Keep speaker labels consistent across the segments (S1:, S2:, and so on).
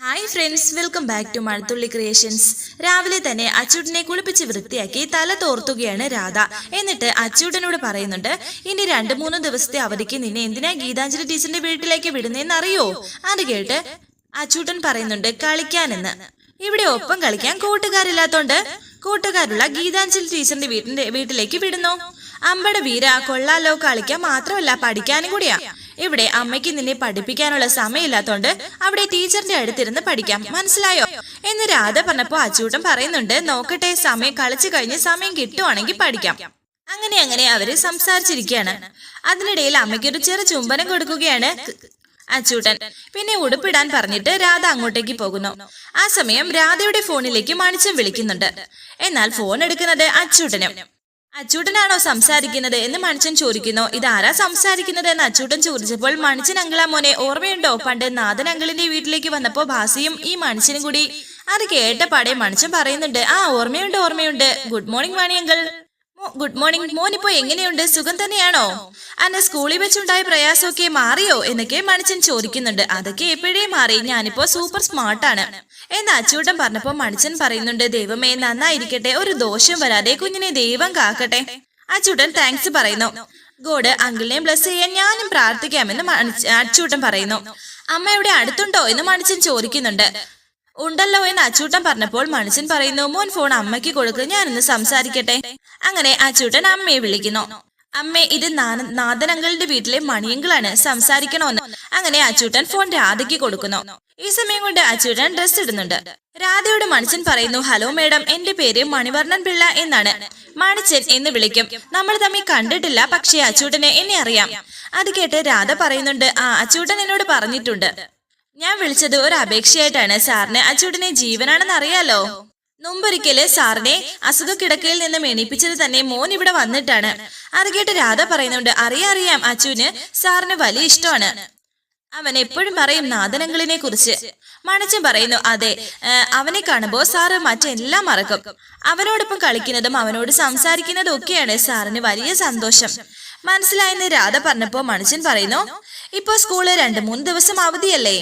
S1: Hi friends welcome back to Mazhathulli creations രാവിലെ തന്നെ അച്ചൂട്ടനെ കുളിപ്പിച്ച് വൃത്തിയാക്കി തല തോർത്തുകയാണ് രാധ. എന്നിട്ട് അച്ചൂട്ടനോട് പറയുന്നുണ്ട് ഇനി രണ്ട് മൂന്ന് ദിവസത്തെ അവധിക്ക് നിന്നെ എന്തിനാ ഗീതാഞ്ജലി ടീച്ചറിന്റെ വീട്ടിലേക്ക് വിടുന്നതെന്ന് അറിയോ അത് കേട്ട് അച്ചൂട്ടൻ പറയുന്നുണ്ട് കളിക്കാനെന്ന്. ഇവിടെ ഒപ്പം കളിക്കാൻ കൂട്ടുകാരില്ലാത്തോണ്ട് കൂട്ടുകാരുള്ള ഗീതാഞ്ജലി ടീച്ചറിന്റെ വീട്ടിന്റെ വീട്ടിലേക്ക് വിടുന്നു. അമ്പട വീര കൊള്ളാലോ കളിക്കാൻ മാത്രമല്ല പഠിക്കാനും കൂടിയാ. ഇവിടെ അമ്മയ്ക്ക് നിന്നെ പഠിപ്പിക്കാനുള്ള സമയമില്ലാത്തോണ്ട് അവിടെ ടീച്ചറിന്റെ അടുത്തിരുന്ന് പഠിക്കാം. മനസ്സിലായോ? എന്ന് രാധ പറഞ്ഞപ്പോ അച്ചൂട്ടൻ പറയുന്നുണ്ട് നോക്കട്ടെ സമയം കളിച്ചു കഴിഞ്ഞ് സമയം കിട്ടുവാണെങ്കിൽ പഠിക്കാം. അങ്ങനെ അങ്ങനെ അവർ സംസാരിച്ചിരിക്കുകയാണ്. അതിനിടയിൽ അമ്മയ്ക്കൊരു ചെറു ചുംബനം കൊടുക്കുകയാണ് അച്ചൂട്ടൻ. പിന്നെ ഉടുപ്പിടാൻ പറഞ്ഞിട്ട് രാധ അങ്ങോട്ടേക്ക് പോകുന്നു. ആ സമയം രാധയുടെ ഫോണിലേക്ക് മണിച്ചം വിളിക്കുന്നുണ്ട്. എന്നാൽ ഫോൺ എടുക്കുന്നത് അച്ചൂട്ടനും. അച്ചൂട്ടനാണോ സംസാരിക്കുന്നത് എന്ന് മണിച്ചൻ ചോദിക്കുന്നു. ഇതാരാ സംസാരിക്കുന്നത് എന്ന് അച്ചൂട്ടൻ ചോദിച്ചപ്പോൾ മണിച്ചൻ അങ്കിളാ മോനെ ഓർമ്മയുണ്ടോ? പണ്ട് നാഥൻ അങ്കിളിന്റെ വീട്ടിലേക്ക് വന്നപ്പോ ഭാസിയും ഈ മണിച്ചനും കൂടി. അത് കേട്ട പാടെ മണിച്ചൻ പറയുന്നുണ്ട് ആ ഓർമ്മയുണ്ട് ഓർമ്മയുണ്ട്. Good morning Vani uncle good morning മോനിപ്പോ എങ്ങനെയുണ്ട്? സുഖം തന്നെയാണോ? അന്ന് സ്കൂളിൽ വെച്ചുണ്ടായ പ്രയാസമൊക്കെ മാറിയോ? എന്നൊക്കെ മണിച്ചൻ ചോദിക്കുന്നുണ്ട്. അതൊക്കെ എപ്പോഴേ മാറി? ഞാനിപ്പോ സൂപ്പർ സ്മാർട്ട് ആണ്. എന്ന് അച്ചൂട്ടൻ പറഞ്ഞപ്പോ മണിച്ചൻ പറയുന്നുണ്ട് ദൈവമേ നന്നായിരിക്കട്ടെ. ഒരു ദോഷം വരാതെ കുഞ്ഞിനെ ദൈവം കാക്കട്ടെ. അച്ചൂട്ടൻ താങ്ക്സ് പറയുന്നു. ഗോഡ് അങ്കിളിനെ ബ്ലസ് ചെയ്യാൻ ഞാനും പ്രാർത്ഥിക്കാമെന്ന് അച്ചൂട്ടൻ പറയുന്നു. അമ്മ ഇവിടെ അടുത്തുണ്ടോ? എന്ന് മണിച്ചൻ ചോദിക്കുന്നുണ്ട്. ഉണ്ടല്ലോ എന്ന് അച്ചൂട്ടൻ പറഞ്ഞപ്പോൾ മനുഷ്യൻ പറയുന്നു മോൻ ഫോൺ അമ്മയ്ക്ക് കൊടുക്ക് ഞാനൊന്ന് സംസാരിക്കട്ടെ? അങ്ങനെ അച്ചൂട്ടൻ അമ്മയെ വിളിക്കുന്നു. അമ്മേ ഇത് നാദനങ്ങളുടെ വീട്ടിലെ മണിയങ്കളാണ് സംസാരിക്കണോന്ന്. അങ്ങനെ അച്ചൂട്ടൻ ഫോൺ രാധയ്ക്ക് കൊടുക്കുന്നു. ഈ സമയം കൊണ്ട് അച്ചൂട്ടൻ ഡ്രസ് ഇടുന്നുണ്ട്. രാധയോട് മനുഷ്യൻ പറയുന്നു ഹലോ മേഡം എന്റെ പേര് മണിവർണൻ പിള്ള എന്നാണ്. മണിച്ചൻ എന്ന് വിളിക്കും. നമ്മൾ തമ്മിൽ കണ്ടിട്ടില്ല പക്ഷേ അച്ചൂട്ടനെ എന്നെ അറിയാം. അത് കേട്ട് രാധ പറയുന്നുണ്ട് ആ അച്ചൂട്ടൻ എന്നോട് പറഞ്ഞിട്ടുണ്ട്. ഞാൻ വിളിച്ചത് ഒരു അപേക്ഷയായിട്ടാണ്. സാറിന് അച്ചുടിനെ ജീവനാണെന്ന് അറിയാലോ? മുമ്പൊരിക്കൽ സാറിനെ അസുഖ കിടക്കയിൽ നിന്ന് എണീപ്പിച്ചത് തന്നെ മോൻ ഇവിടെ വന്നിട്ടാണ്. അത് കേട്ട് രാധ പറയുന്നുണ്ട് അറിയാം അറിയാം അച്ചുവിന് സാറിന് വലിയ ഇഷ്ടമാണ്. അവൻ എപ്പോഴും പറയും നാദനങ്ങളിനെ കുറിച്ച് മണച്ചൻ പറയുന്നു അതെ അവനെ കാണുമ്പോ സാറ് മറ്റെല്ലാം മറക്കും. അവനോടൊപ്പം കളിക്കുന്നതും അവനോട് സംസാരിക്കുന്നതും ഒക്കെയാണ് സാറിന് വലിയ സന്തോഷം. മനസ്സിലായെന്ന് രാധ പറഞ്ഞപ്പോ മനുഷ്യൻ പറയുന്നു ഇപ്പൊ സ്കൂൾ രണ്ട് മൂന്ന് ദിവസം അവധിയല്ലേ?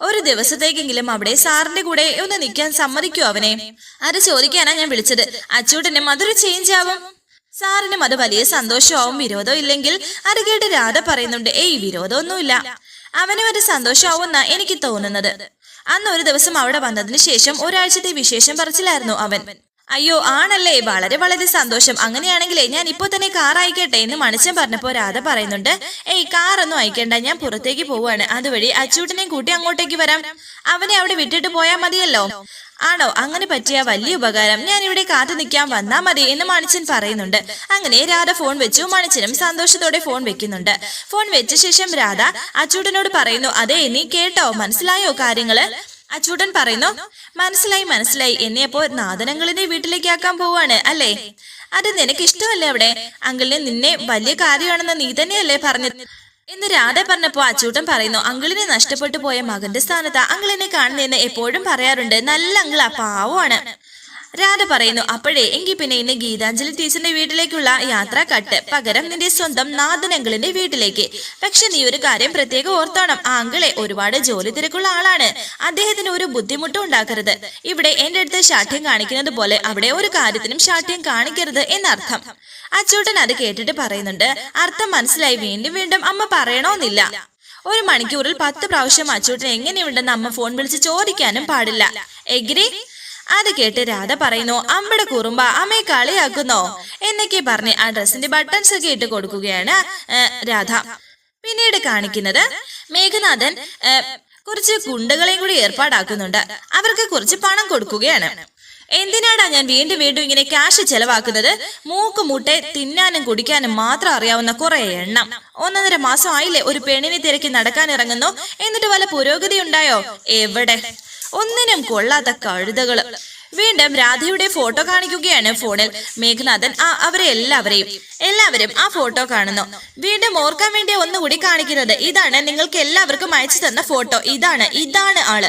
S1: ഒരു ദിവസത്തേക്കെങ്കിലും അവിടെ സാറിന്റെ കൂടെ ഒന്ന് നിൽക്കാൻ സമ്മതിക്കൂ അവനെ. അത് ചോദിക്കാനാ ഞാൻ വിളിച്ചത്. അച്ചൂട്ടനും അതൊരു ചേഞ്ച് ആവും. സാറിനും അത് വലിയ സന്തോഷമാവും വിരോധം ഇല്ലെങ്കിൽ അത് കേട്ട് രാധ പറയുന്നുണ്ട് ഏയ് വിരോധമൊന്നുമില്ല. അവനും ഒരു സന്തോഷമാവുന്ന എനിക്ക് തോന്നുന്നത്. അന്ന് ഒരു ദിവസം അവിടെ വന്നതിന് ശേഷം ഒരാഴ്ചത്തെ വിശേഷം പറച്ചിലായിരുന്നു അവൻ. അയ്യോ ആണല്ലേ. വളരെ വളരെ സന്തോഷം. അങ്ങനെയാണെങ്കിലേ ഞാൻ ഇപ്പോൾ തന്നെ കാർ അയക്കട്ടെ എന്ന് മണിച്ചൻ പറഞ്ഞപ്പോൾ രാധ പറയുന്നുണ്ട്. ഏയ് കാറൊന്നും അയക്കണ്ട. ഞാൻ പുറത്തേക്ക് പോവാണ്. അതുവഴി അച്ചൂട്ടിനെയും കൂട്ടി അങ്ങോട്ടേക്ക് വരാം. അവനെ അവിടെ വിട്ടിട്ട് പോയാൽ മതിയല്ലോ. ആണോ? അങ്ങനെ പറ്റിയ വലിയ ഉപകാരം. ഞാൻ ഇവിടെ കാത്തു നിൽക്കാൻ വന്നാ മതി എന്ന് മണിച്ചൻ പറയുന്നുണ്ട്. അങ്ങനെ രാധ ഫോൺ വെച്ചു. മണിച്ചനും സന്തോഷത്തോടെ ഫോൺ വെക്കുന്നുണ്ട്. ഫോൺ വെച്ച ശേഷം രാധ അച്ചൂട്ടനോട് പറയുന്നു അതെ നീ കേട്ടോ? മനസ്സിലായോ കാര്യങ്ങൾ? അച്ചൂട്ടൻ പറയുന്നു മനസ്സിലായി മനസ്സിലായി. എന്നെ അപ്പോ നാദനങ്ങളിനെ വീട്ടിലേക്ക് ആക്കാൻ പോവാണ് അല്ലേ? അത് നിനക്ക് ഇഷ്ടമല്ലേ അവിടെ? അങ്കിളിനെ നിന്നെ വലിയ കാര്യമാണെന്ന് നീ തന്നെയല്ലേ പറഞ്ഞത് എന്ന് രാധ പറഞ്ഞപ്പോ അച്ചൂട്ടൻ പറയുന്നു അങ്കിളിനെ നഷ്ടപ്പെട്ടു പോയ മകന്റെ സ്ഥാനത്ത് അങ്കിളിനെ കാണുന്നതെന്ന് എപ്പോഴും പറയാറുണ്ട്. നല്ല അങ്കിളാ പാവമാണ്. രാധ പറയുന്നു അപ്പോഴേ എങ്കിൽ പിന്നെ ഇന്ന് ഗീതാഞ്ജലി ടീച്ചറിന്റെ വീട്ടിലേക്കുള്ള യാത്ര കട്ട് പകരം നിന്റെ സ്വന്തം നാഥനങ്കിളിന്റെ വീട്ടിലേക്ക്. പക്ഷെ നീ ഒരു കാര്യം പ്രത്യേകം ഓർത്തോണം. ആ ഒരുപാട് ജോലി തിരക്കുള്ള ആളാണ്. അദ്ദേഹത്തിന് ഒരു ബുദ്ധിമുട്ടും ഉണ്ടാക്കരുത്. ഇവിടെ എന്റെ അടുത്ത് ശാഠ്യം കാണിക്കുന്നത് പോലെ അവിടെ ഒരു കാര്യത്തിനും ശാഠ്യം കാണിക്കരുത് എന്നർത്ഥം. അച്ചൂട്ടൻ അത് കേട്ടിട്ട് പറയുന്നുണ്ട് അർത്ഥം മനസ്സിലായി. വീണ്ടും വീണ്ടും അമ്മ പറയണമെന്നില്ല ഒരു മണിക്കൂറിൽ പത്ത് പ്രാവശ്യം അച്ചൂട്ടൻ എങ്ങനെയുണ്ടെന്ന് അമ്മ ഫോൺ വിളിച്ച് ചോദിക്കാനും പാടില്ല. എഗ്രി അത് കേട്ട് രാധ പറയുന്നു അമ്മയുടെ കുറുമ്പ അമ്മയെ കളിയാക്കുന്നോ. എന്നൊക്കെ പറഞ്ഞ് ആ ഡ്രസ്സിന്റെ ബട്ടൺസ് ഒക്കെ ഇട്ട് കൊടുക്കുകയാണ് രാധ. പിന്നീട് കാണിക്കുന്നത് മേഘനാഥൻ കുറച്ച് ഗുണ്ടകളെയും കൂടി ഏർപ്പാടാക്കുന്നുണ്ട്. അവർക്ക് കുറച്ച് പണം കൊടുക്കുകയാണ്. എന്തിനാടാ ഞാൻ വീണ്ടും വീണ്ടും ഇങ്ങനെ ക്യാഷ് ചെലവാക്കുന്നത്? മൂക്ക് മുട്ടെ തിന്നാനും കുടിക്കാനും മാത്രം അറിയാവുന്ന കുറെ എണ്ണം. ഒന്നൊന്നര മാസം ആയില്ലേ ഒരു പെണ്ണിനെ തിരക്കി നടക്കാൻ ഇറങ്ങുന്നു? എന്നിട്ട് വല്ല പുരോഗതി ഉണ്ടായോ? എവിടെ? ഒന്നിനും കൊള്ളാത്ത കഴുതകൾ. വീണ്ടും രാധയുടെ ഫോട്ടോ കാണിക്കുകയാണ് ഫോണിൽ. മേഘനാഥൻ ആ അവരെ എല്ലാവരെയും എല്ലാവരും ആ ഫോട്ടോ കാണുന്നു. വീണ്ടും ഓർക്കാൻ വേണ്ടി ഒന്നുകൂടി കാണിക്കുന്നത്. ഇതാണ് നിങ്ങൾക്ക് എല്ലാവർക്കും അയച്ചു തന്ന ഫോട്ടോ. ഇതാണ് ഇതാണ് ആൾ.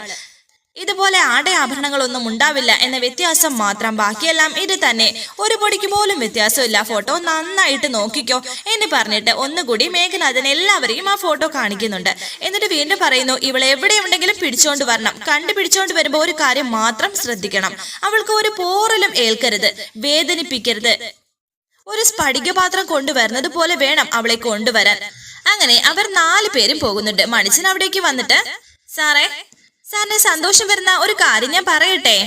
S1: ഇതുപോലെ ആടയാഭരണങ്ങളൊന്നും ഉണ്ടാവില്ല എന്ന വ്യത്യാസം മാത്രം ബാക്കിയെല്ലാം ഇത് തന്നെ. ഒരു പൊടിക്ക് പോലും വ്യത്യാസമില്ല. ഫോട്ടോ നന്നായിട്ട് നോക്കിക്കോ എന്ന് പറഞ്ഞിട്ട് ഒന്നുകൂടി മേഘനാഥൻ എല്ലാവരെയും ആ ഫോട്ടോ കാണിക്കുന്നുണ്ട്. എന്നിട്ട് വീണ്ടും പറയുന്നു ഇവളെ എവിടെയുണ്ടെങ്കിലും പിടിച്ചോണ്ട് വരണം. കണ്ടുപിടിച്ചോണ്ട് വരുമ്പോ ഒരു കാര്യം മാത്രം ശ്രദ്ധിക്കണം. അവൾക്ക് ഒരു പോറലും ഏൽക്കരുത് വേദനിപ്പിക്കരുത്. ഒരു സ്ഫടികപാത്രം കൊണ്ടുവരുന്നത് പോലെ വേണം അവളെ കൊണ്ടുവരാൻ. അങ്ങനെ അവർ നാല് പേരും പോകുന്നുണ്ട്. മണിച്ചൻ അവിടേക്ക് വന്നിട്ട് സാറേ സാറിന് സന്തോഷം വരുന്ന ഒരു കാര്യം ഞാൻ പറയട്ടെ?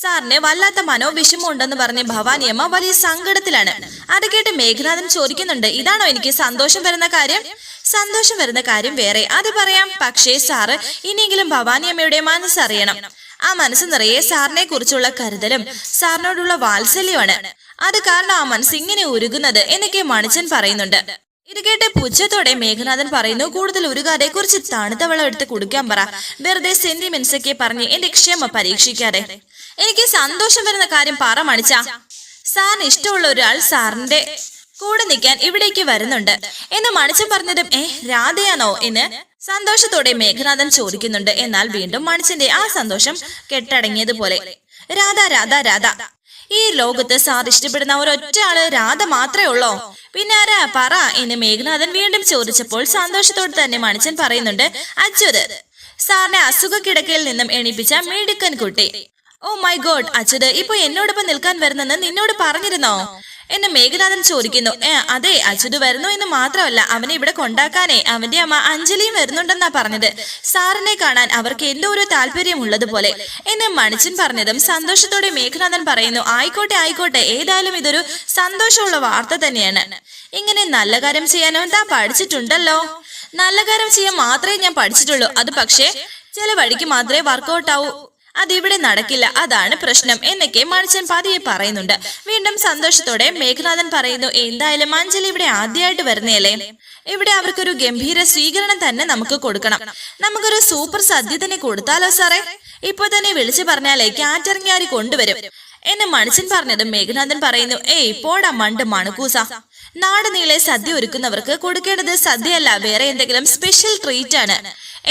S1: സാറിന് വല്ലാത്ത മനോവിഷമം ഉണ്ടെന്ന് പറഞ്ഞ് ഭവാനിയമ്മ വലിയ സങ്കടത്തിലാണ്. അത് കേട്ട് മേഘനാഥൻ ചോദിക്കുന്നുണ്ട് ഇതാണോ എനിക്ക് സന്തോഷം വരുന്ന കാര്യം? സന്തോഷം വരുന്ന കാര്യം വേറെ. അത് പറയാം. പക്ഷേ സാറ് ഇനിയെങ്കിലും ഭവാനിയമ്മയുടെ മനസ്സറിയണം. ആ മനസ്സ് നിറയെ സാറിനെ കുറിച്ചുള്ള കരുതലും സാറിനോടുള്ള വാത്സല്യമാണ് അത് കാരണം ആ മനസ്സ് ഇങ്ങനെ ഉരുകുന്നത് എന്നൊക്കെ മണിച്ചൻ പറയുന്നുണ്ട്. ഇത് കേട്ട് പുച്ഛത്തോടെ മേഘനാഥൻ പറയുന്നു കൂടുതൽ ഉരുകാതെ കുറച്ച് തണുത്ത വെള്ളം എടുത്ത് കൊടുക്കാൻ പറ. വെറുതെ സെന്റിമെന്റ്സ് ഒക്കെ പറഞ്ഞ് എന്റെ ക്ഷമ പരീക്ഷിക്കാതെ. എനിക്ക് സന്തോഷം വരുന്ന കാര്യം പറ മണിച്ച. സാറിന് ഇഷ്ടമുള്ള ഒരാൾ സാറിന്റെ കൂടെ നിൽക്കാൻ ഇവിടേക്ക് വരുന്നുണ്ട്. എന്ന് മണിച്ചൻ പറഞ്ഞതും ഏ രാധയാണോ എന്ന്? സന്തോഷത്തോടെ മേഘനാഥൻ ചോദിക്കുന്നുണ്ട്. എന്നാൽ വീണ്ടും മണിച്ചന്റെ ആ സന്തോഷം കെട്ടടങ്ങിയതുപോലെ. രാധ രാധ രാധ. ഈ ലോകത്ത് സാർ ഒരൊറ്റ ആൾ രാധ മാത്രമേ ഉള്ളോ? പിന്നെ ആരാ? പറ. എന്ന് മേഘനാഥൻ വീണ്ടും ചോദിച്ചപ്പോൾ സന്തോഷത്തോടെ തന്നെ മണിച്ചൻ പറയുന്നുണ്ട് അച്യുത്. സാറിനെ അസുഖ കിടക്കയിൽ നിന്നും എണീപ്പിച്ച മിടുക്കൻ കുട്ടി. ഓ മൈ ഗോഡ് അച്യുത് ഇപ്പൊ എന്നോടൊപ്പം നിൽക്കാൻ വരുന്നെന്ന് നിന്നോട് പറഞ്ഞിരുന്നോ? എന്നെ മേഘനാഥൻ ചോദിക്കുന്നു ഏ അതെ അച്യുത് വരുന്നു എന്ന് മാത്രമല്ല അവനെ ഇവിടെ കൊണ്ടാക്കാനേ അവന്റെ അമ്മ അഞ്ജലിയും വരുന്നുണ്ടെന്നാ പറഞ്ഞത്. സാറിനെ കാണാൻ അവർക്ക് എന്തോ ഒരു താല്പര്യം ഉള്ളതുപോലെ. എന്നെ മണിച്ചൻ പറഞ്ഞതും സന്തോഷത്തോടെ മേഘനാഥൻ പറയുന്നു ആയിക്കോട്ടെ ആയിക്കോട്ടെ ഏതായാലും ഇതൊരു സന്തോഷമുള്ള വാർത്ത തന്നെയാണ്. ഇങ്ങനെ നല്ല കാര്യം ചെയ്യാനോ താൻ പഠിച്ചിട്ടുണ്ടല്ലോ? നല്ല കാര്യം ചെയ്യാൻ മാത്രമേ ഞാൻ പഠിച്ചിട്ടുള്ളൂ. അത് പക്ഷേ ചില വഴിക്ക് മാത്രമേ വർക്കൗട്ട് ആവൂ. അതിവിടെ നടക്കില്ല അതാണ് പ്രശ്നം എന്നൊക്കെ മണിച്ചൻ പതിയെ പറയുന്നുണ്ട്. വീണ്ടും സന്തോഷത്തോടെ മേഘനാഥൻ പറയുന്നു എന്തായാലും അഞ്ജലി ഇവിടെ ആദ്യമായിട്ട് വരുന്നേലേ ഇവിടെ അവർക്കൊരു ഗംഭീര സ്വീകരണം തന്നെ നമുക്ക് കൊടുക്കണം. നമുക്കൊരു സൂപ്പർ സദ്യ തന്നെ കൊടുത്താലോ സാറേ? ഇപ്പൊ തന്നെ വിളിച്ചു പറഞ്ഞാലേ കാറ്ററിംഗാരി കൊണ്ടുവരും. എന്നെ മണിച്ചൻ പറഞ്ഞതും മേഘനാഥൻ പറയുന്നു ഏയ് പോടാ മണ്ട് മണക്കൂസ. നാട് നീളെ സദ്യ ഒരുക്കുന്നവർക്ക് കൊടുക്കേണ്ടത് സദ്യയല്ല വേറെ എന്തെങ്കിലും സ്പെഷ്യൽ ട്രീറ്റ് ആണ്.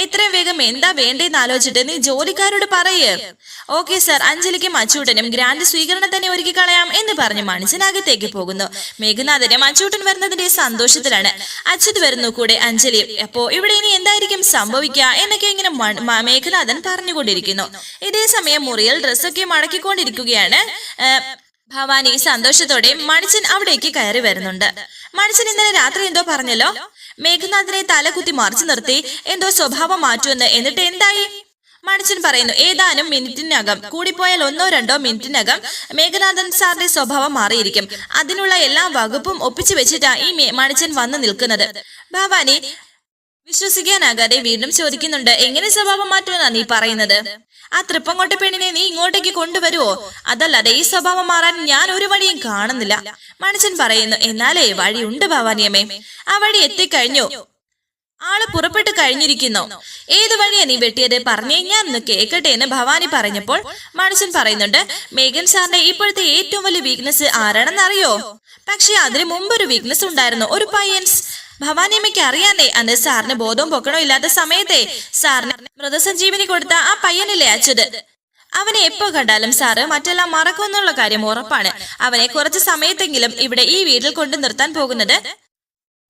S1: എത്രയും വേഗം എന്താ വേണ്ടെന്ന് ആലോചിച്ചിട്ട് നീ ജോലിക്കാരോട് പറയേ. ഓക്കെ സർ അഞ്ജലിക്കും അച്ചൂട്ടനും ഗ്രാൻഡ് സ്വീകരണം തന്നെ ഒരുക്കി കളയാം എന്ന് പറഞ്ഞ് മണിച്ചനകത്തേക്ക് പോകുന്നു. മേഘനാഥനും അച്ചൂട്ടൻ വരുന്നതിന്റെ സന്തോഷത്തിലാണ്. അച്യുത് വരുന്നു കൂടെ അഞ്ജലി. അപ്പോ ഇവിടെ ഇനി എന്തായിരിക്കും സംഭവിക്കുക എന്നൊക്കെ ഇങ്ങനെ മേഘനാഥൻ പറഞ്ഞുകൊണ്ടിരിക്കുന്നു. ഇതേ സമയം മുറിയിൽ ഡ്രസ്സൊക്കെ മടക്കിക്കൊണ്ടിരിക്കുകയാണ്. ഭവാനി സന്തോഷത്തോടെ മണിച്ചൻ അവിടേക്ക് കയറി വരുന്നുണ്ട്. മണിച്ചൻ ഇന്നലെ രാത്രി എന്തോ പറഞ്ഞല്ലോ? മേഘനാഥിനെ തലകുത്തി മറിച്ചു നിർത്തി എന്തോ സ്വഭാവം മാറ്റുമെന്ന് എന്നിട്ട് എന്തായി? മണിച്ചൻ പറയുന്നു ഏതാനും മിനിറ്റിനകം കൂടിപ്പോയാൽ ഒന്നോ രണ്ടോ മിനിറ്റിനകം മേഘനാഥൻ സാറിന്റെ സ്വഭാവം മാറിയിരിക്കും. അതിനുള്ള എല്ലാ വകുപ്പും ഒപ്പിച്ചു വെച്ചിട്ടാ ഈ മണിച്ചൻ വന്നു നിൽക്കുന്നത്. ഭവാനി വിശ്വസിക്കാനാകാതെ വീണ്ടും ചോദിക്കുന്നുണ്ട് എങ്ങനെ സ്വഭാവം മാറ്റുമെന്നാ നീ പറയുന്നത്? ആ തൃപ്പങ്കോട്ട പെണ്ണിനെ നീ ഇങ്ങോട്ടേക്ക് കൊണ്ടുവരുവോ? അതല്ലാതെ ഈ സ്വഭാവം മാറാൻ ഞാൻ ഒരു വഴിയും കാണുന്നില്ല. മണിച്ചൻ പറയുന്നു എന്നാലേ വഴിയുണ്ട് ഭവാനിയമ്മേ. ആ വഴി എത്തിക്കഴിഞ്ഞു. ആൾ പുറപ്പെട്ടു കഴിഞ്ഞിരിക്കുന്നു. ഏത് വഴിയാ നീ വെട്ടിയത്? പറഞ്ഞേ ഞാൻ ഒന്ന് കേക്കട്ടെ എന്ന് ഭവാനി പറഞ്ഞപ്പോൾ മനുഷ്യൻ പറയുന്നുണ്ട് മേഘൻ സാറിന്റെ ഇപ്പോഴത്തെ ഏറ്റവും വലിയ വീക്ക്നെസ് ആരാണെന്നറിയോ? പക്ഷെ അതിനു മുമ്പ് ഒരു വീക്ക്നെസ് ഉണ്ടായിരുന്നു. ഒരു പയ്യൻസ് ഭവാനിയമ്മയ്ക്ക് അറിയാന്നേ അന്ന് സാറിന് ബോധവും പൊക്കണോ ഇല്ലാത്ത സമയത്തെ സാറിന് മൃതസഞ്ജീവിനി കൊടുത്ത ആ പയ്യനില്ലേ അച്യുത് അവനെ എപ്പോ കണ്ടാലും സാറ് മറ്റെല്ലാം മറക്കുമെന്നുള്ള കാര്യം ഉറപ്പാണ്. അവനെ കുറച്ച് സമയത്തെങ്കിലും ഇവിടെ ഈ വീട്ടിൽ കൊണ്ടു നിർത്താൻ പോകുന്നത്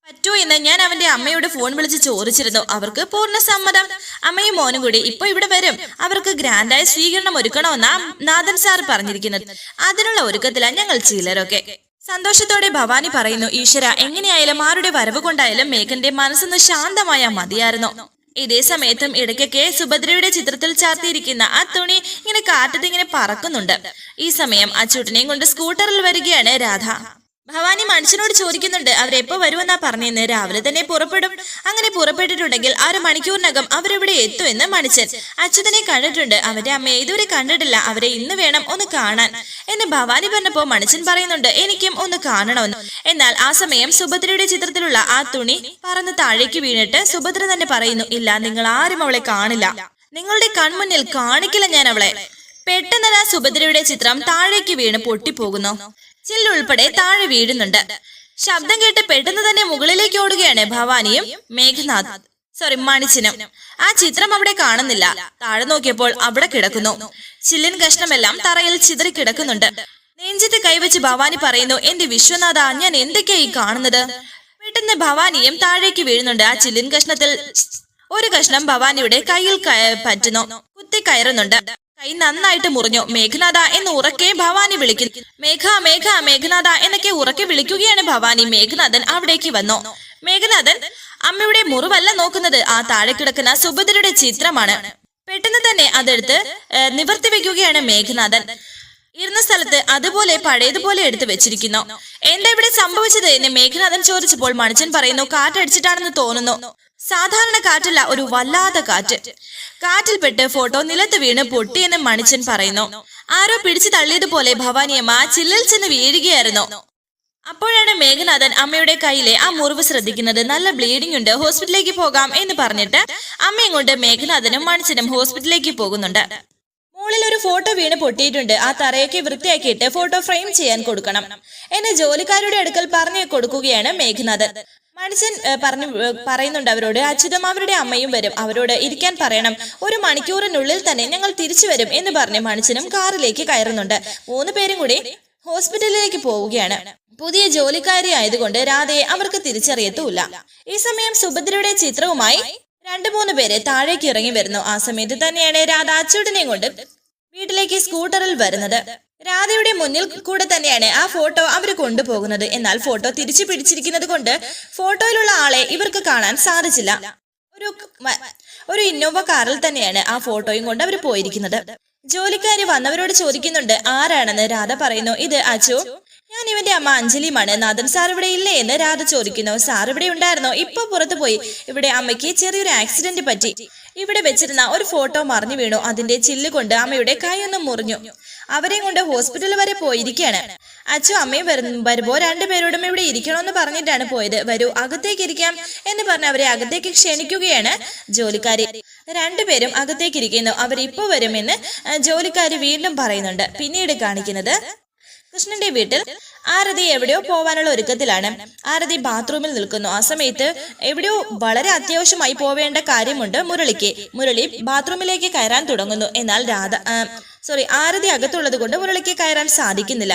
S1: പറ്റൂ എന്ന് ഞാൻ അവന്റെ അമ്മയോട് ഫോൺ വിളിച്ച് ചോദിച്ചിരുന്നു. അവർക്ക് പൂർണ സമ്മതം. അമ്മയും മോനും കൂടി ഇപ്പൊ ഇവിടെ വരും. അവർക്ക് ഗ്രാൻഡായ സ്വീകരണം ഒരുക്കണമെന്നാ നാഥൻ സാർ പറഞ്ഞിരിക്കുന്നത്. അതിനുള്ള ഒരുക്കത്തിലാണ് ഞങ്ങൾ ചിലരൊക്കെ. സന്തോഷത്തോടെ ഭവാനി പറയുന്നു ഈശ്വര എങ്ങനെയായാലും ആരുടെ വരവ് കൊണ്ടായാലും മേഘന്റെ മനസ്സൊന്ന് ശാന്തമായ മതിയായിരുന്നു. ഇതേ സമയത്തും ഇടയ്ക്കൊക്കെ സുഭദ്രയുടെ ചിത്രത്തിൽ ചാർത്തിയിരിക്കുന്ന ആ തുണി ഇങ്ങനെ കാറ്റത്തിങ്ങനെ പറക്കുന്നുണ്ട്. ഈ സമയം അച്ചൂട്ടനെയും കൊണ്ട് സ്കൂട്ടറിൽ വരികയാണ് രാധ. ഭവാനി മനുഷ്യനോട് ചോദിക്കുന്നുണ്ട് അവരെപ്പോ വരുമെന്നാ പറഞ്ഞെന്ന്? രാവിലെ തന്നെ പുറപ്പെടും. അങ്ങനെ പുറപ്പെട്ടിട്ടുണ്ടെങ്കിൽ അര മണിക്കൂറിനകം അവരെവിടെ എത്തുമെന്ന് മണിച്ചൻ അച്യുതനെ കണ്ടിട്ടുണ്ട്. അവന്റെ അമ്മയെ ഇതുവരെ കണ്ടിട്ടില്ല. അവരെ ഇന്ന് വേണം ഒന്ന് കാണാൻ. എന്ന് ഭവാനി പറഞ്ഞപ്പോ മനുഷ്യൻ പറയുന്നുണ്ട് എനിക്കും ഒന്ന് കാണണമെന്ന്. എന്നാൽ ആ സമയം സുഭദ്രയുടെ ചിത്രത്തിലുള്ള ആ തുണി പറന്ന് താഴേക്ക് വീണിട്ട് സുഭദ്ര തന്നെ പറയുന്നു ഇല്ല നിങ്ങൾ ആരും അവളെ കാണില്ല. നിങ്ങളുടെ കൺമുന്നിൽ കാണിക്കില്ല ഞാൻ അവളെ. പെട്ടെന്ന് ആ സുഭദ്രയുടെ ചിത്രം താഴേക്ക് വീണ് പൊട്ടിപ്പോകുന്നു. ചില്ലുൾപ്പെടെ താഴെ വീഴുന്നുണ്ട്. ശബ്ദം കേട്ട് പെട്ടെന്ന് തന്നെ മുകളിലേക്ക് ഓടുകയാണ് ഭവാനിയും മേഘനാഥ്. സോറി മണിച്ചിനും. ആ ചിത്രം അവിടെ കാണുന്നില്ല. താഴെ നോക്കിയപ്പോൾ അവിടെ കിടക്കുന്നു. ചില്ലിൻ കഷ്ണമെല്ലാം തറയിൽ ചിതറി കിടക്കുന്നുണ്ട്. നെഞ്ചത്ത് കൈവച്ച് ഭവാനി പറയുന്നു എന്റെ വിശ്വനാഥ ഞാൻ എന്തൊക്കെയാ ഈ കാണുന്നത്? പെട്ടെന്ന് ഭവാനിയും താഴേക്ക് വീഴുന്നുണ്ട്. ആ ചില്ലിൻ കഷ്ണത്തിൽ ഒരു കഷ്ണം ഭവാനിയുടെ കയ്യിൽ പറ്റുന്നു. കുത്തി കയറുന്നുണ്ട്. കൈ നന്നായിട്ട് മുറിഞ്ഞു. മേഘനാഥ എന്ന് ഉറക്കെ ഭവാനി വിളിക്കുന്നു. മേഘ മേഘ മേഘനാഥ എന്നൊക്കെ ഉറക്കെ വിളിക്കുകയാണ് ഭവാനി. മേഘനാഥൻ അവിടേക്ക് വന്നു. മേഘനാഥൻ അമ്മയുടെ മുറിവല്ല നോക്കുന്നത്. ആ താഴെ കിടക്കുന്ന സുഭദ്രയുടെ ചിത്രമാണ്. പെട്ടെന്ന് തന്നെ അതെടുത്ത് നിവർത്തി വെക്കുകയാണ് മേഘനാഥൻ. ഇരുന്ന സ്ഥലത്ത് അതുപോലെ പഴയതുപോലെ എടുത്തു വെച്ചിരിക്കുന്നു. എന്താ ഇവിടെ സംഭവിച്ചത് എന്ന് മേഘനാഥൻ ചോദിച്ചപ്പോൾ മണിച്ചൻ പറയുന്നു കാറ്റടിച്ചിട്ടാണെന്ന് തോന്നുന്നു. സാധാരണ കാറ്റല്ല ഒരു വല്ലാത്ത കാറ്റ്. കാറ്റിൽപ്പെട്ട് ഫോട്ടോ നിലത്ത് വീണ് പൊട്ടിയെന്ന് മണിച്ചൻ പറയുന്നു. ആരോ പിടിച്ചു തള്ളിയതുപോലെ ഭവാനിയമ്മ ചില്ലിൽ ചെന്ന് വീഴുകയായിരുന്നു. അപ്പോഴാണ് മേഘനാഥൻ അമ്മയുടെ കയ്യിലെ ആ മുറിവ് ശ്രദ്ധിക്കുന്നത്. നല്ല ബ്ലീഡിംഗ് ഉണ്ട് ഹോസ്പിറ്റലിലേക്ക് പോകാം എന്ന് പറഞ്ഞിട്ട് അമ്മയും കൊണ്ട് മേഘനാഥനും മണിച്ചനും ഹോസ്പിറ്റലിലേക്ക് പോകുന്നുണ്ട്. മുകളിൽ ഒരു ഫോട്ടോ വീണ് പൊട്ടിയിട്ടുണ്ട്. ആ തറയൊക്കെ വൃത്തിയാക്കിയിട്ട് ഫോട്ടോ ഫ്രെയിം ചെയ്യാൻ കൊടുക്കണം എന്ന് ജോലിക്കാരുടെ അടുക്കൽ പറഞ്ഞു കൊടുക്കുകയാണ് മേഘനാഥൻ. മണിച്ചൻ പറഞ്ഞു പറയുന്നുണ്ട് അവരോട് അച്യുതം അവരുടെ അമ്മയും വരും അവരോട് ഇരിക്കാൻ പറയണം. ഒരു മണിക്കൂറിനുള്ളിൽ തന്നെ ഞങ്ങൾ തിരിച്ചു വരും എന്ന് പറഞ്ഞ് മണിച്ചനും കാറിലേക്ക് കയറുന്നുണ്ട്. മൂന്ന് പേരും കൂടി ഹോസ്പിറ്റലിലേക്ക് പോവുകയാണ്. പുതിയ ജോലിക്കാരി ആയതുകൊണ്ട് രാധയെ അവർക്ക് തിരിച്ചറിയത്തുമില്ല. ഈ സമയം സുഭദ്രയുടെ ചിത്രവുമായി രണ്ടു മൂന്ന് പേരെ താഴേക്ക് ഇറങ്ങി വരുന്നു. ആ സമയത്ത് തന്നെയാണ് രാധ അച്ചൂട്ടിനെയും കൊണ്ട് വീട്ടിലേക്ക് സ്കൂട്ടറിൽ വരുന്നത്. രാധയുടെ മുന്നിൽ കൂടെ തന്നെയാണ് ആ ഫോട്ടോ അവർ കൊണ്ടുപോകുന്നത്. എന്നാൽ ഫോട്ടോ തിരിച്ചു പിടിച്ചിരിക്കുന്നത് കൊണ്ട് ഫോട്ടോയിലുള്ള ആളെ ഇവർക്ക് കാണാൻ സാധിച്ചില്ല. ഒരു ഒരു ഇന്നോവ കാറിൽ തന്നെയാണ് ആ ഫോട്ടോയും കൊണ്ട് അവർ പോയിരിക്കുന്നത്. ജോലിക്കാരി വന്നവരോട് ചോദിക്കുന്നുണ്ട് ആരാണെന്ന്? രാധ പറയുന്നു ഇത് അച്ചു ഞാൻ ഇവന്റെ അമ്മ അഞ്ജലിയുമാണ്. നാഥൻ സാർ ഇവിടെ ഇല്ലേ എന്ന് രാധ ചോദിക്കുന്നു. സാർ ഇവിടെ ഉണ്ടായിരുന്നു? ഇപ്പൊ പുറത്തു പോയി. ഇവിടെ അമ്മയ്ക്ക് ചെറിയൊരു ആക്സിഡന്റ് പറ്റി. ഇവിടെ വെച്ചിരുന്ന ഒരു ഫോട്ടോ മറിഞ്ഞു വീണു. അതിന്റെ ചില്ല് കൊണ്ട് അമ്മയുടെ കൈയൊന്നും മുറിഞ്ഞു. അവരെയും കൊണ്ട് ഹോസ്പിറ്റൽ വരെ പോയിരിക്കുകയാണ് അച്ചു അമ്മയും വരും വരുമ്പോ രണ്ടുപേരോടും ഇവിടെ ഇരിക്കണമെന്ന് പറഞ്ഞിട്ടാണ് പോയത്. വരൂ അകത്തേക്ക് ഇരിക്കാം എന്ന് പറഞ്ഞ് അവരെ അകത്തേക്ക് ക്ഷണിക്കുകയാണ് ജോലിക്കാരി. രണ്ടുപേരും അകത്തേക്ക് ഇരിക്കുന്നു. അവർ ഇപ്പൊ വരുമെന്ന് ജോലിക്കാരി വീണ്ടും പറയുന്നുണ്ട്. പിന്നീട് കാണിക്കുന്നത് കൃഷ്ണന്റെ വീട്ടിൽ ആരതി എവിടെയോ പോവാനുള്ള ഒരുക്കത്തിലാണ്. ആരതി ബാത്റൂമിൽ നിൽക്കുന്നു. ആ സമയത്ത് എവിടെയോ വളരെ അത്യാവശ്യമായി പോവേണ്ട കാര്യമുണ്ട് മുരളിക്ക്. മുരളി ബാത്റൂമിലേക്ക് കയറാൻ തുടങ്ങുന്നു. എന്നാൽ രാധ സോറി ആരതി അകത്തുള്ളത് കൊണ്ട് മുരളിക്ക് കയറാൻ സാധിക്കുന്നില്ല.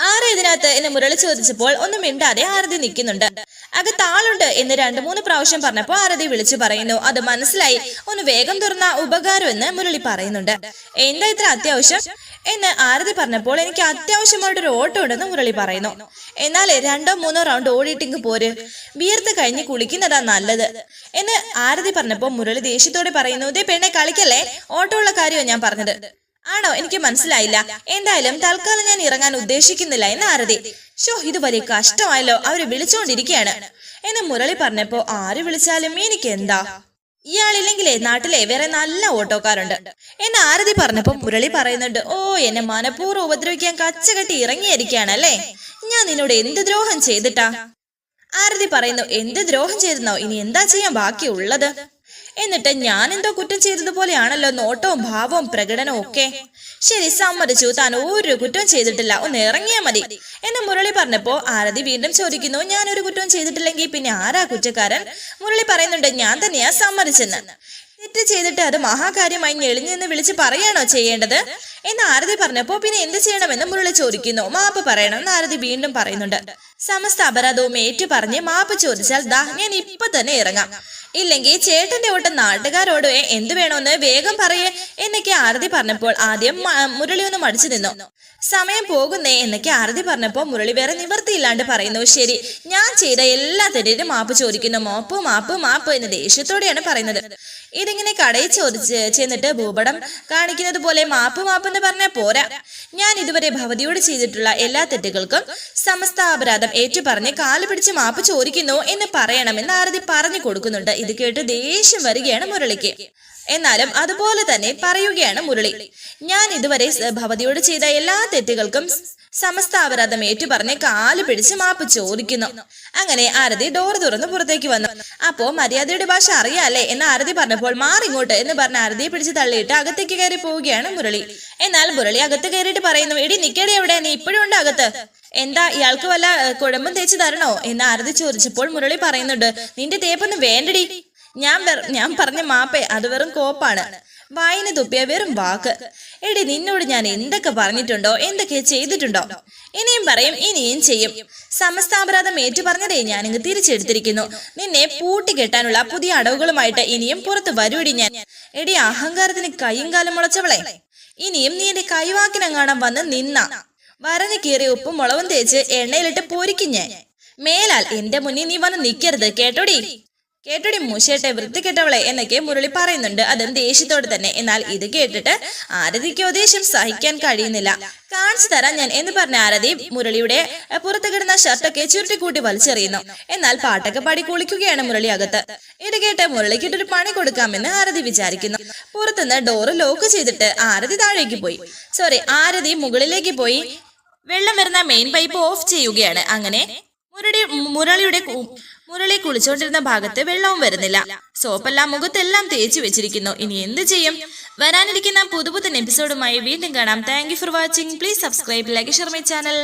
S1: ആരാ ഇതിനകത്ത് എന്ന് മുരളി ചോദിച്ചപ്പോൾ ഒന്നും മിണ്ടാതെ ആരതി നിൽക്കുന്നുണ്ട്. അകത്ത് ആളുണ്ട് എന്ന് രണ്ടു മൂന്ന് പ്രാവശ്യം പറഞ്ഞപ്പോൾ ആരതി വിളിച്ചു പറയുന്നു. അത് മനസ്സിലായി. ഒന്ന് വേഗം തുറന്ന ഉപകാരം എന്ന് മുരളി പറയുന്നുണ്ട്. എന്താ ഇത്ര അത്യാവശ്യം? എന്ന് ആരതി പറഞ്ഞപ്പോൾ എനിക്ക് അത്യാവശ്യമായിട്ടൊരു ഓട്ടം ഉണ്ടെന്ന് മുരളി പറയുന്നു. എന്നാൽ രണ്ടോ മൂന്നോ റൗണ്ട് ഓടിയിട്ടിങ് പോര്. വിയർത്ത് കഴിഞ്ഞ് കുളിക്കുന്നതാ നല്ലത്. എന്ന് ആരതി പറഞ്ഞപ്പോൾ മുരളി ദേഷ്യത്തോടെ പറയുന്നു ഇതേ പെണ്ണെ കളിക്കല്ലേ? ഓട്ടമുള്ള കാര്യമാണ് ഞാൻ പറഞ്ഞത്. ആണോ? എനിക്ക് മനസ്സിലായില്ല. എന്തായാലും തൽക്കാലം ഞാൻ ഇറങ്ങാൻ ഉദ്ദേശിക്കുന്നില്ല എന്ന് ആരതി. ഷോ ഇത് വലിയ കഷ്ടമായല്ലോ. അവർ വിളിച്ചുകൊണ്ടിരിക്കുകയാണ് എന്ന് മുരളി പറഞ്ഞപ്പോ ആര് വിളിച്ചാലും എനിക്ക് എന്താ ഇയാളില്ലെങ്കിലേ നാട്ടിലെ വേറെ നല്ല ഓട്ടോക്കാരുണ്ട്. എന്നെ ആരതി പറഞ്ഞപ്പോ മുരളി പറയുന്നുണ്ട് ഓ എന്നെ മനഃപൂർവം ഉപദ്രവിക്കാൻ കച്ചകെട്ടി ഇറങ്ങിയിരിക്കുകയാണല്ലേ? ഞാൻ നിന്നോട് എന്ത് ദ്രോഹം ചെയ്തിട്ടാ? ആരതി പറയുന്നു എന്ത് ദ്രോഹം ചെയ്തെന്നോ ഇനി എന്താ ചെയ്യാൻ ബാക്കിയുള്ളത്? എന്നിട്ട് ഞാൻ എന്തോ കുറ്റം ചെയ്തതുപോലെയാണല്ലോ നോട്ടവും ഭാവവും പ്രകടനവും ഒക്കെ. ശരി സമ്മതിച്ചു താൻ ഒരു കുറ്റവും ചെയ്തിട്ടില്ല. ഒന്ന് ഇറങ്ങിയാ മതി. എന്ന് മുരളി പറഞ്ഞപ്പോ ആരതി വീണ്ടും ചോദിക്കുന്നു ഞാൻ ഒരു കുറ്റവും ചെയ്തിട്ടില്ലെങ്കിൽ പിന്നെ ആരാ കുറ്റക്കാരൻ? മുരളി പറയുന്നുണ്ട് ഞാൻ തന്നെയാ സമ്മതിച്ചെന്ന്. തെറ്റ് ചെയ്തിട്ട് അത് മഹാകാര്യമായി ഞെളിഞ്ഞെന്ന് വിളിച്ച് പറയാണോ ചെയ്യേണ്ടത്? എന്ന് ആരതി പറഞ്ഞപ്പോ പിന്നെ എന്ത് ചെയ്യണമെന്ന് മുരളി ചോദിക്കുന്നു. മാപ്പ് പറയണം എന്ന് ആരതി വീണ്ടും പറയുന്നുണ്ട്. സമസ്ത അപരാധവും ഏറ്റു പറഞ്ഞ് മാപ്പ് ചോദിച്ചാൽ ദാ ഞാൻ ഇപ്പൊ തന്നെ ഇറങ്ങാം. ഇല്ലെങ്കിൽ ചേട്ടന്റെ ഓട്ടം നാട്ടുകാരോട് എന്തു വേണമെന്ന് വേഗം പറയേ എന്നൊക്കെ ആരതി പറഞ്ഞപ്പോൾ ആദ്യം മുരളി ഒന്ന് മടിച്ചു നിന്നു. സമയം പോകുന്നേ എന്നൊക്കെ ആരതി പറഞ്ഞപ്പോ മുരളി വേറെ നിവർത്തിയില്ലാണ്ട് പറയുന്നു ശരി ഞാൻ ചെയ്ത എല്ലാ തെറ്റിനും മാപ്പ് ചോദിക്കുന്നു. മാപ്പ് മാപ്പ് മാപ്പ് എന്ന് ദേഷ്യത്തോടെയാണ് പറയുന്നത്. ഇതിങ്ങനെ കടയിൽ ചോദിച്ച് ചെന്നിട്ട് ഭൂപടം കാണിക്കുന്നത് പോലെ മാപ്പ് മാപ്പ് എന്ന് പറഞ്ഞാൽ പോരാ. ഞാൻ ഇതുവരെ ഭവതിയോട് ചെയ്തിട്ടുള്ള എല്ലാ തെറ്റുകൾക്കും സമസ്ത അപരാധം ഏറ്റുപറഞ്ഞ് കാൽ പിടിച്ച് മാപ്പ് ചോദിക്കുന്നു എന്ന് പറയണമെന്ന് ആരതി പറഞ്ഞു കൊടുക്കുന്നുണ്ട്. ഇത് കേട്ട് ദേഷ്യം വരികയാണ് മുരളിക്ക്. എന്നാലും അതുപോലെ തന്നെ പറയുകയാണ് മുരളി. ഞാൻ ഇതുവരെ ഭവതിയോട് ചെയ്ത എല്ലാ തെറ്റുകൾക്കും സമസ്ത അപരാധം ഏറ്റുപറഞ്ഞ് കാൽ പിടിച്ച് മാപ്പ് ചോദിക്കുന്നു. അങ്ങനെ ആരതി ഡോർ തുറന്ന് പുറത്തേക്ക് വന്നു. അപ്പോ മര്യാദയുടെ ഭാഷ അറിയാലേ എന്ന് ആരതി പറഞ്ഞപ്പോൾ മാറിങ്ങോട്ട് എന്ന് പറഞ്ഞ ആരതിയെ പിടിച്ച് തള്ളിയിട്ട് അകത്തേക്ക് കയറി പോവുകയാണ് മുരളി. എന്നാൽ മുരളി അകത്ത് കയറിയിട്ട് പറയുന്നു എടി നിക്കടി എവിടെ നീ ഇപ്പോഴും ഉണ്ട് അകത്ത്? എന്താ ഇയാൾക്ക് വല്ല കുഴമ്പും തേച്ച് തരണോ? എന്ന് ആരതി ചോദിച്ചപ്പോൾ മുരളി പറയുന്നുണ്ട് നിന്റെ തേപ്പൊന്നും വേണ്ടടി. ഞാൻ ഞാൻ പറഞ്ഞ മാപ്പേ അത് വെറും കോപ്പാണ്. വായിന് തുപ്പിയ വെറും വാക്ക്. എടി നിന്നോട് ഞാൻ എന്തൊക്കെ പറഞ്ഞിട്ടുണ്ടോ? എന്തൊക്കെ ചെയ്തിട്ടുണ്ടോ? ഇനിയും പറയും ഇനിയും ചെയ്യും. സമസ്താപരാധം ഏറ്റു പറഞ്ഞതേ ഞാനിങ്ങ് തിരിച്ചെടുത്തിരിക്കുന്നു. നിന്നെ പൂട്ടിക്കെട്ടാനുള്ള പുതിയ അടവുകളുമായിട്ട് ഇനിയും പുറത്ത് വരുവടി ഞാൻ. എടി അഹങ്കാരത്തിന് കൈയും കാലം മുളച്ചവളെ. ഇനിയും നീ എന്റെ കൈവാക്കിനെങ്ങാണം വന്ന് നിന്ന. വരഞ്ഞു കീറി ഉപ്പും മുളകും തേച്ച് എണ്ണയിലിട്ട് പൊരിക്കും മേലാൽ എന്റെ മുന്നിൽ നീ വന്ന് നിക്കരുത് കേട്ടോടി? കേട്ടോടി മൂശേട്ടെ വൃത്തികെട്ടവളെ എന്നൊക്കെ മുരളി പറയുന്നുണ്ട്. അതും ദേഷ്യത്തോടെ തന്നെ. എന്നാൽ ഇത് കേട്ടിട്ട് ആരതിക്കോ ദേഷ്യം സഹിക്കാൻ കഴിയുന്നില്ല. കാണിച്ചു തരാം ഞാൻ എന്ന് പറഞ്ഞ ആരതി മുരളിയുടെ പുറത്ത് കിടന്ന ഷർട്ടൊക്കെ ചുരുട്ടിക്കൂട്ടി വലിച്ചെറിയുന്നു. എന്നാൽ പാട്ടൊക്കെ പാടി കുളിക്കുകയാണ് മുരളി അകത്ത്. ഇത് കേട്ട് മുരളിക്കിട്ടൊരു പണി കൊടുക്കാമെന്ന് ആരതി വിചാരിക്കുന്നു. പുറത്തുനിന്ന് ഡോറ് ലോക്ക് ചെയ്തിട്ട് ആരതി താഴേക്ക് പോയി. സോറി ആരതി മുകളിലേക്ക് പോയി. വെള്ളം വരുന്ന മെയിൻ പൈപ്പ് ഓഫ് ചെയ്യുകയാണ്. അങ്ങനെ മുരളി മുരളിയുടെ മുരളി കുളിച്ചോണ്ടിരുന്ന ഭാഗത്ത് വെള്ളവും വരുന്നില്ല. സോപ്പെല്ലാം മുഖത്തെല്ലാം തേച്ചു വെച്ചിരിക്കുന്നു. ഇനി എന്ത് ചെയ്യും? വരാനിരിക്കുന്ന പുതുപുത്തൻ എപ്പിസോഡുമായി വീണ്ടും കാണാം. Thank for watching please subscribe like share my channel